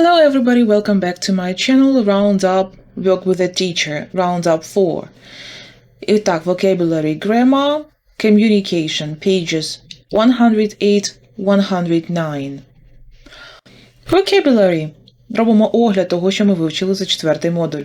Hello everybody, welcome back to my channel Roundup Work with a Teacher, Roundup 4. Итак, vocabulary, grammar, communication, pages 108-109. Vocabulary. Робимо огляд того, що ми вивчили за четвертий модуль.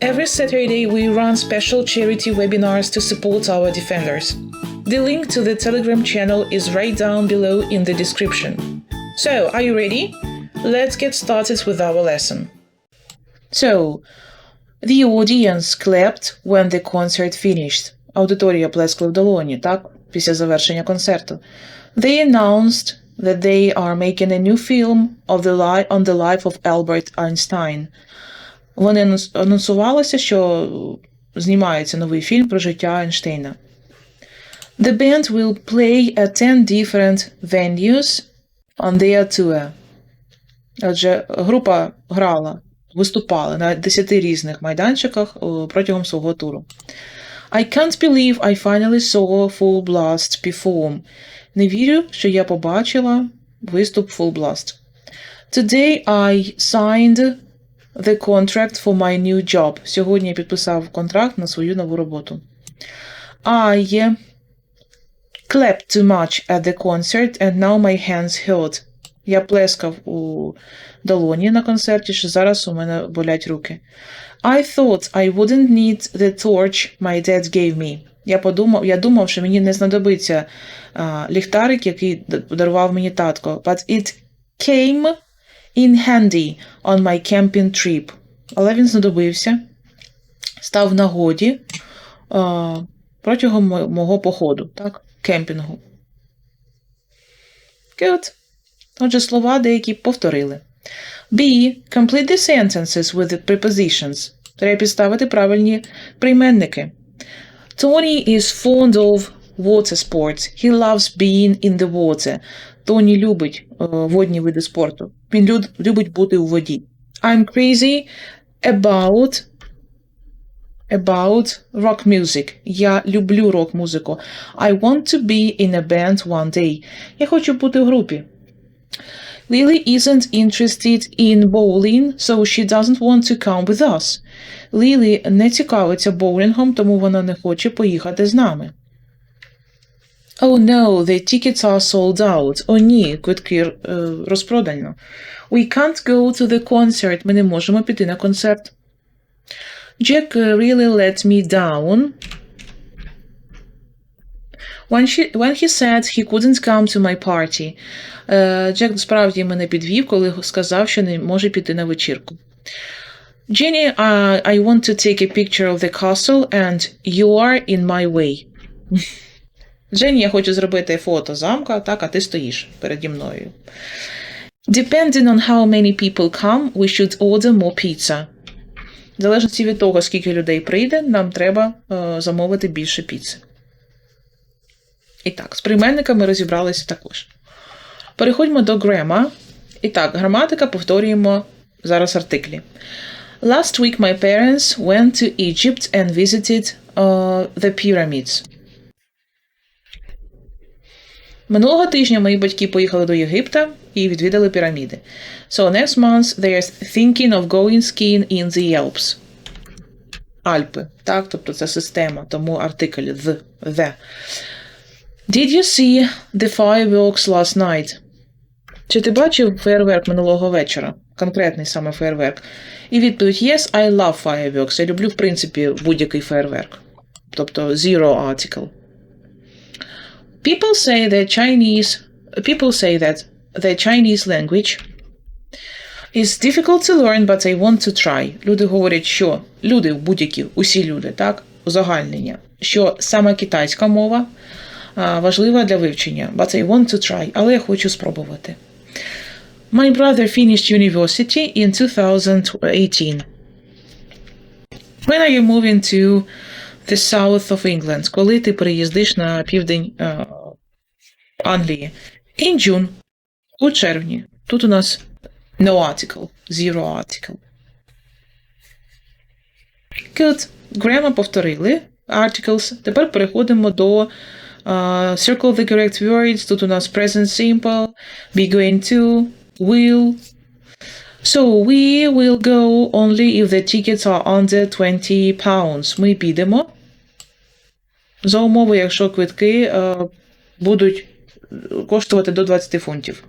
Every Saturday, we run special charity webinars to support our defenders. The link to the Telegram channel is right down below in the description. So, are you ready? Let's get started with our lesson. So, the audience clapped when the concert finished. Аудиторія плескала в долоні, так? Після завершення концерту. They announced that they are making a new film of the li- on the life of Albert Einstein. Вони анонс- анонсувалися, що знімається новий фільм про життя Ейнштейна. The band will play at 10 different venues on their tour. Отже, група грала, виступала на 10 різних майданчиках протягом свого туру. I can't believe I finally saw Full Blast perform. Не вірю, що я побачила виступ Full Blast. Today I signed the contract for my new job. Сьогодні я підписав контракт на свою нову роботу. I clapped too much at the concert and now my hands hurt. Я плескав у долоні на концерті, що зараз у мене болять руки. I thought I wouldn't need the torch my dad gave me. Я подумав, я думав, що мені не знадобиться а, ліхтарик, який д- подарував мені татко. But it came in handy on my camping trip. Але він знадобився, став в нагоді а, протягом мо- мого походу, так? Кемпінгу. Good. Отже, слова деякі повторили. B. Complete the sentences with the prepositions. Треба підставити правильні прийменники. Tony is fond of water sports. He loves being in the water. Тоні любить е, водні види спорту. Він любить бути у воді. I'm crazy about about rock music. Я люблю рок-музику. I want to be in a band one day. Я хочу бути в групі. Lily isn't interested in bowling, so she doesn't want to come with us. Лілі не цікавиться боулінгом, тому вона не хоче поїхати з нами. Oh no, the tickets are sold out. О ні, квитки е, розпродано. We can't go to the concert. Ми не можемо піти на концерт. Jack uh, really let me down when, she, when he said he couldn't come to my party. Е, Джек справді мене підвів, коли сказав, що не може піти на вечірку. Jenny, uh, I want to take a picture of the castle and you are in my way. Дженні, я хочу зробити фото замка, так, а ти стоїш переді мною. Depending on how many people come, we should order more pizza. В залежності від того, скільки людей прийде, нам треба е, замовити більше піци. І так, з прийменниками розібралися також. Переходьмо до grammar. І так, граматика повторюємо зараз артиклі. Last week my parents went to Egypt and visited uh, the pyramids. Минулого тижня мої батьки поїхали до Єгипта і відвідали піраміди. So next month they are thinking of going skiing in the Alps. Альпи. Так, тобто це система, тому артикль the, the. Did you see the fireworks last night? Чи ти бачив фейерверк минулого вечора? Конкретний саме фейерверк. І відповідь Yes, I love fireworks. Я люблю, в принципі, будь-який фейерверк. Тобто zero article. People say that Chinese people say that the Chinese language is difficult to learn, but I want to try. Люди говорять, що люди будь-які, усі люди, так, узагальнення, що саме китайська мова а, важлива для вивчення, but I want to try, але я хочу спробувати. My brother finished university in 2018. When are you moving to the south of England? Коли ти переїздиш на південь е, Англії? In June. У червні. Тут у нас no article. Zero article. Good. Grammar повторили. Articles. Тепер переходимо до е, circle the correct words. Тут у нас present simple, be going to, will. So we will go only if the tickets are under 20 pounds. Ми підемо. За умови, якщо квитки е, будуть коштувати до 20 фунтів.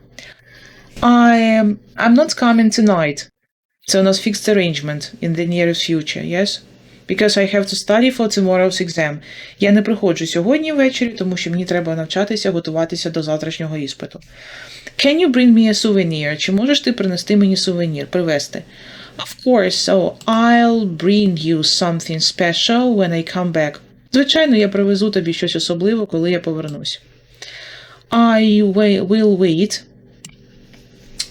I, I'm not coming tonight. Це у нас fixed arrangement in the nearest future, yes? Because I have to study for tomorrow's exam. Я не приходжу сьогодні ввечері, тому що мені треба навчатися, готуватися до завтрашнього іспиту. Can you bring me a souvenir? Чи можеш ти принести мені сувенір, привезти? Of course, so I'll bring you something special when I come back. Звичайно, я привезу тобі щось особливе, коли я повернусь. I will wait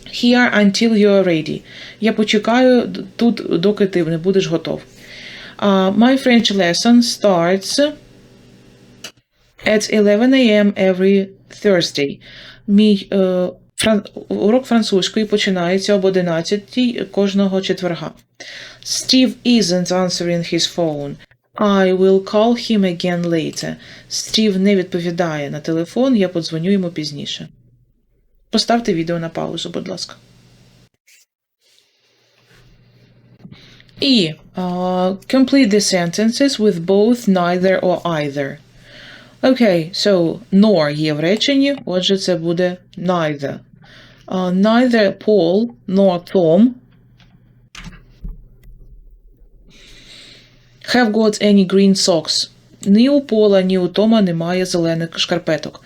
here until you are ready. Я почекаю тут, доки ти не будеш готов. Uh, my French lesson starts at 11 a.m. every Thursday. Мій е, фран... урок французької починається об 11 кожного четверга. Steve isn't answering his phone. I will call him again later. Стів не відповідає на телефон, я подзвоню йому пізніше. Поставте відео на паузу, будь ласка. І uh, complete the sentences with both neither or either. Окей, so nor є в реченні, отже, це буде neither. Uh, neither Paul nor Tom have got any green socks. Ні у Пола, ні у Тома немає зелених шкарпеток.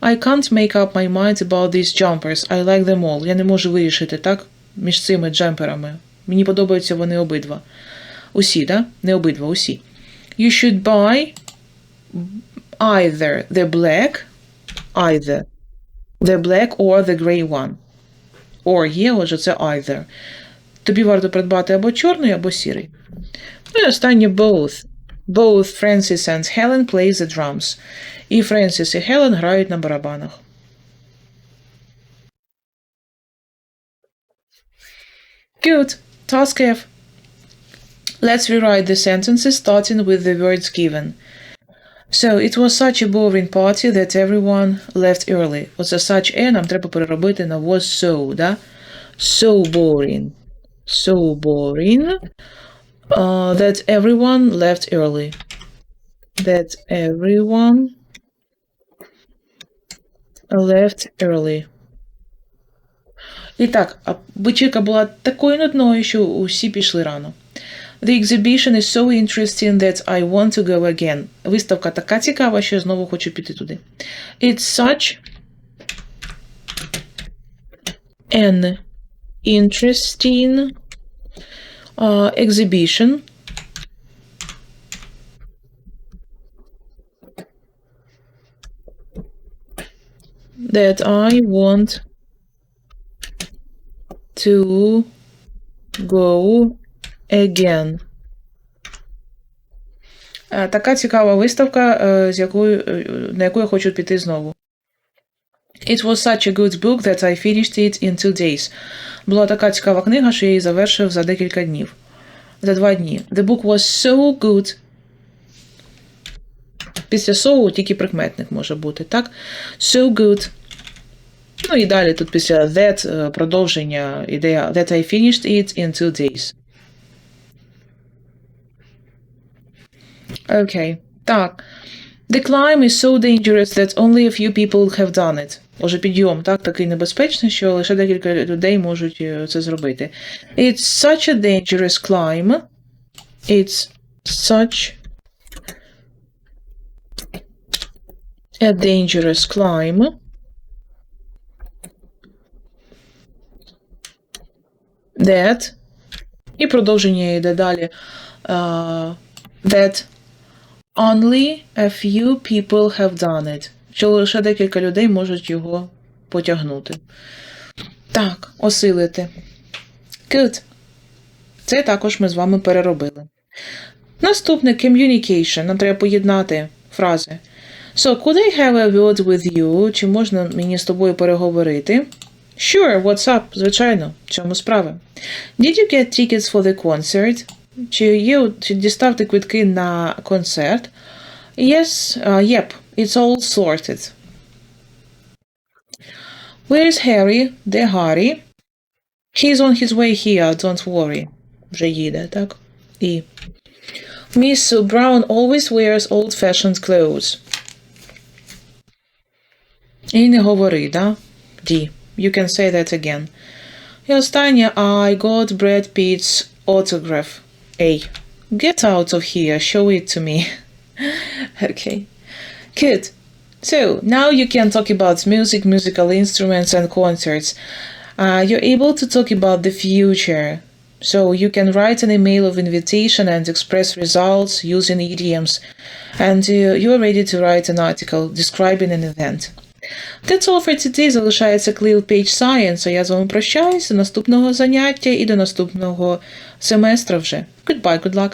I can't make up my mind about these jumpers. I like them all. Я не можу вирішити, так? Між цими джемперами. Мені подобаються вони обидва. Усі, да? Не обидва, усі. You should buy either the black, either the black or the grey one. Or є, отже, це either. Тобі варто придбати або чорний, або сірий. Ну і останнє both. Both Francis and Helen play the drums. І Френсіс і Хелен грають на барабанах. Good. Task F. Let's rewrite the sentences starting with the words given. So, it was such a boring party that everyone left early. Оце such a нам треба переробити на was so, да? So boring. So boring. Uh, that everyone left early. That everyone left early. І так, а вечірка була такою нудною, що усі пішли рано. The exhibition is so interesting that I want to go again. Виставка така цікава, що я знову хочу піти туди. It's such an interesting uh, exhibition that I want to go again. Е, Така цікава виставка, е, з якою, е, на яку я хочу піти знову. It was such a good book that I finished it in two days. Була така цікава книга, що я її завершив за декілька днів. За два дні. The book was so good. Після so тільки прикметник може бути, так? So good. Ну і далі тут після that е, продовження ідея that I finished it in two days. Окей. Так. The climb is so dangerous that only a few people have done it. Отже, підйом так такий небезпечний, що лише декілька людей можуть е, це зробити. It's such a dangerous climb. It's such a dangerous climb. That. І продовження йде далі. Uh, that only a few people have done it. Що лише декілька людей можуть його потягнути. Так, осилити. Good. Це також ми з вами переробили. Наступне communication. Нам треба поєднати фрази. So, could I have a word with you? Чи можна мені з тобою переговорити? Sure, what's up? Звичайно, в чому справа? Did you get tickets for the concert? Чи, є, чи дістав ти квитки на концерт? Yes, uh, yep, it's all sorted. Where's Harry? Де Гаррі? He's on his way here, don't worry. Вже їде, так? І. Miss Sue Brown always wears old-fashioned clothes. І не говори, да? D. You can say that again. І останнє I got Brad Pitt's autograph. A. Get out of here, show it to me. okay. Good. So now you can talk about music, musical instruments, and concerts. Uh, you're able to talk about the future. So you can write an email of invitation and express results using idioms. And uh, you are ready to write an article describing an event. That's all for today. Залишається Clear Page Science, а я з вами прощаюсь до наступного заняття і до наступного семестра вже. Goodbye, good luck.